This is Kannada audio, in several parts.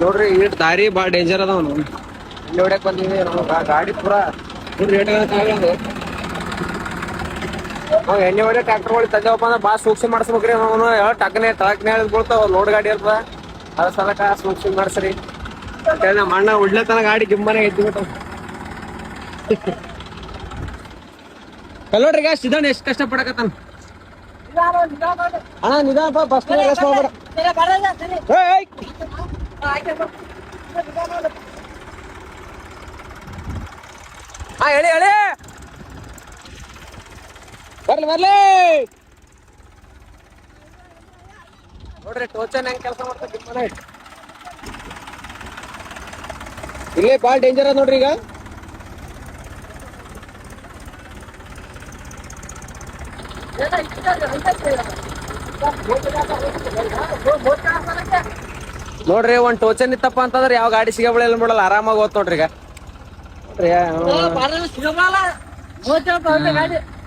ನೋಡ್ರಿ ಈ ದಾರಿ ಬಾಳ ಡೇಂಜರ್ ಅದಾವ ಇಲ್ಲಿ ಹೊಡ್ಯಾಕ್ ಬಂದಿವಿ ಗಾಡಿ ಪೂರಾ ಫುಲ್ ರೇಟ್ ನಾವು ಎಣ್ಣೆ ಹೊಡೆ ಟ್ರ್ಯಾಕ್ಟರ್ ಒಳಗೆ ತಂದೇವಪ್ಪ ಅಂದ್ರೆ ಭಾಳ ಸೂಕ್ಷ್ಮ ಮಾಡಿಸ್ಬೇಕ್ರಿ ಅವನು ಟಕ್ನೆ ತಳಕ್ನೆ ಹೇಳಿದ್ ಬೀಳ್ತಾವ ಲೋಡ್ ಗಾಡಿ ಇರ್ತದ ಅದ್ರ ಸಲಕ ಸೂಕ್ಷ್ಮ ಮಾಡಿಸ್ರಿ. ಅಂತೇಳಿ ನಮ್ಮ ಅಣ್ಣ ಉಡ್ಲೆತನ ಗಾಡಿ ಗಿಮ್ಮನೆ ಐತಿ ಬಿಟ್ಟವ್ ಕಲ್ಲೋಡ್ರಿ ಗ್ಯಾಸ್ ಸಿದ್ಧಾಣ ಎಷ್ಟು ಕಷ್ಟ ಪಡಕತ್ತಾನ ಅಣ್ಣ ನಿಧಾನಪ್ಪ ಬಸ್ ಮಾಡ್ಬೇಡ. ಏಯ್. ಹಾ ಹೇಳಿ ಹೇಳಿ ಬರ್ಲಿ ಬರ್ಲಿ. ನೋಡ್ರಿ ಟೋಚನ್ ಹೆಂಗ್ ಕೆಲಸ ಮಾಡ್ತಾರೆ ಇಲ್ಲೇ ಬಾಳ್ ಡೇಂಜರ್ ಅದ ನೋಡ್ರಿ ಈಗ. ನೋಡ್ರಿ ಒಂದ್ ಟೋಚನ್ ಇತ್ತಪ್ಪ ಅಂತಂದ್ರೆ ಯಾವ ಗಾಡಿ ಸಿಗಬಳಿಲ್ಲ ಬಿಡಲ್ಲ ಆರಾಮಾಗಿ ಹೋತ್ ನೋಡ್ರಿ ಈಗ.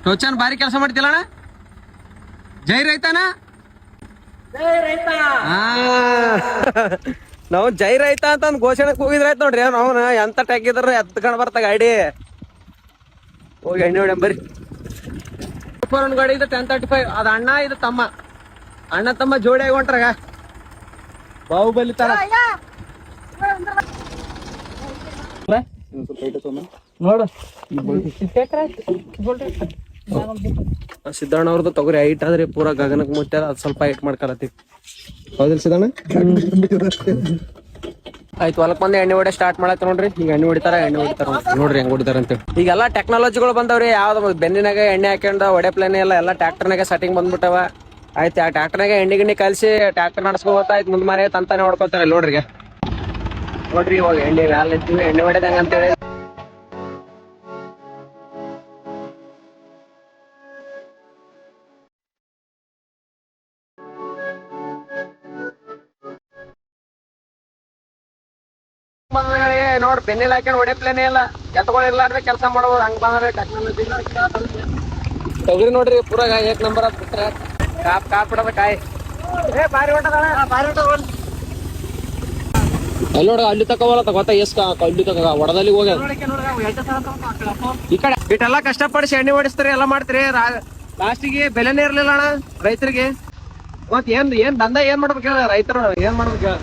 ಟೋಚನ್ ಭಾರಿ ಕೆಲಸ ಮಾಡ್ತಿಲ್ಲ ಅಣ್ಣ ಜೈ ರೈತನ ನಾವು ಜೈ ರೈತ ಅಂತ ಒಂದ್ ಘೋಷಣೆ ಕೂಗಿದ್ರಾಯ್ತು ನೋಡ್ರಿ ನಾವು ಎಂತ ಟ್ಯಾಕಿದ್ರ ಎತ್ಕೊಂಡ್ ಬರ್ತ ಗಾಡಿ. ಹೋಗಿ ಎಣ್ಣೆ ಹೊಡೆ ಬರ್ರಿ. ಸೂಪರ್ ಒಂದ್ ಗಾಡಿ ಇದು ಟೆನ್ ತರ್ಟಿ ಫೈವ್ ಅದ ಅಣ್ಣ ಇದು ತಮ್ಮ. ಅಣ್ಣ ತಮ್ಮ ಜೋಡಿ ಆಗಿ ಹೊಂಟ್ರಾಗ. ಬಾಹುಬಲಿ ತರ. ನೋಡು. ಸಿದ್ದಣ್ಣ ಅವ್ರದ್ದು ತೊಗರಿ ಹೈಟ್ ಆದ್ರೆ ಪೂರ ಗಗನಕ್ಕೆ ಮುಟ್ಟಾರ ಅದ್ ಸ್ವಲ್ಪ ಹೈಟ್ ಮಾಡ್ಕೊಳತ್ತೀವಿ ಹೌದಿಲ್ಲ ಸಿದ್ದಣ್ಣ ಆಯ್ತು ಹೊಲಕ್ ಬಂದು ಎಣ್ಣೆ ಹೊಡೆ ಸ್ಟಾರ್ಟ್ ಮಾಡತ್ತ ನೋಡ್ರಿ ಈಗ ಎಣ್ಣೆ ಹೊಡಿತಾರ ಎಣ್ಣೆ ಹೊಡಿತಾರ ನೋಡ್ರಿ. ನೋಡ್ರಿ ಹೆಂಗ್ ಹೊಡಿತಾರ ಅಂತ ಈಗೆಲ್ಲ ಟೆಕ್ನಾಲಜಿಗಳು ಬಂದವ್ರಿ ಯಾವ್ದು ಬೆನ್ನಿನಾಗ ಎಣ್ಣೆ ಹಾಕೊಂಡ ಒಡೆ ಪ್ಲೇನ್ ಎಲ್ಲ ಎಲ್ಲ ಟ್ರ್ಯಾಕ್ಟರ್ನಾಗ ಸೆಟ್ಟಿಂಗ್ ಬಂದ್ಬಿಟ್ಟವ. ಆಯ್ತು, ಆ ಟ್ರ್ಯಾಕ್ಟರ್ನಾಗ ಎಣ್ಣೆ ಗಿಣ್ಣೆ ಕಲ್ಸಿ ಟ್ರ್ಯಾಕ್ಟರ್ ನಡ್ಸ್ಕೋತ ಆಯ್ತು, ಮುಂದ್ ಮನೆ ತಂತಾನೆ ಹೊಡ್ಕೋತಾರೆ ನೋಡ್ರಿ ನೋಡ್ರಿ ಇವಾಗ ಎಣ್ಣೆ ಮ್ಯಾಲ ನಿಂತೀವಿ ಎಣ್ಣೆ ಹೊಡೆದಂಗ ಅಂತೇಳಿ. ನೋಡ್ ಬೆನ್ನೆಲ್ಲ ಹಾಕೊಂಡು ಹೊಡೆ ಪ್ಲೇನೇ ಇಲ್ಲ. ಎತ್ಗಳಿರ್ಲಾರ್ದೆ ಕೆಲಸ ಮಾಡೋದು ಹಂಗ್ ಬಂದ್ರೆ ಟೆಕ್ನಾಲಜಿ ತೊಗರಿ ನೋಡ್ರಿ ಪೂರ ಏಕ್ ನಂಬರ್ ಅದ್ ಬಿಟ್ರೆ ಕಾಪ್ ಕಾಪ್ ಬಿಡದ ಕಾಯಿ. ಏ ಬಾರಿ ಬಾರಿ ಅಲ್ಲಿ ನೋಡ ಅಲ್ಲಿ ತಗೋತ ಎಸ್ ಅಲ್ಲಿ ತಗೋ ಒಡದಲ್ಲಿ ಹೋಗ್ಯ ಈ ಕಡೆ. ಇಟ್ಟೆಲ್ಲ ಕಷ್ಟಪಡಿಸಿ ಎಣ್ಣೆ ಓಡಿಸ್ತಾರೆ ಎಲ್ಲ ಮಾಡ್ತೀರಿ? ಲಾಸ್ಟಿಗೆ ಬೆಲೆನೇ ಇರ್ಲಿಲ್ಲ ಅಣ್ಣ ರೈತರಿಗೆ. ಮತ್ತೆ ಏನ್ ಏನ್ ದಂಧ ಏನ್ ಮಾಡ್ಬೇಕು ಹೇಳ ರೈತರು ಏನ್ ಮಾಡ್ಬೇಕು ಹೇಳ.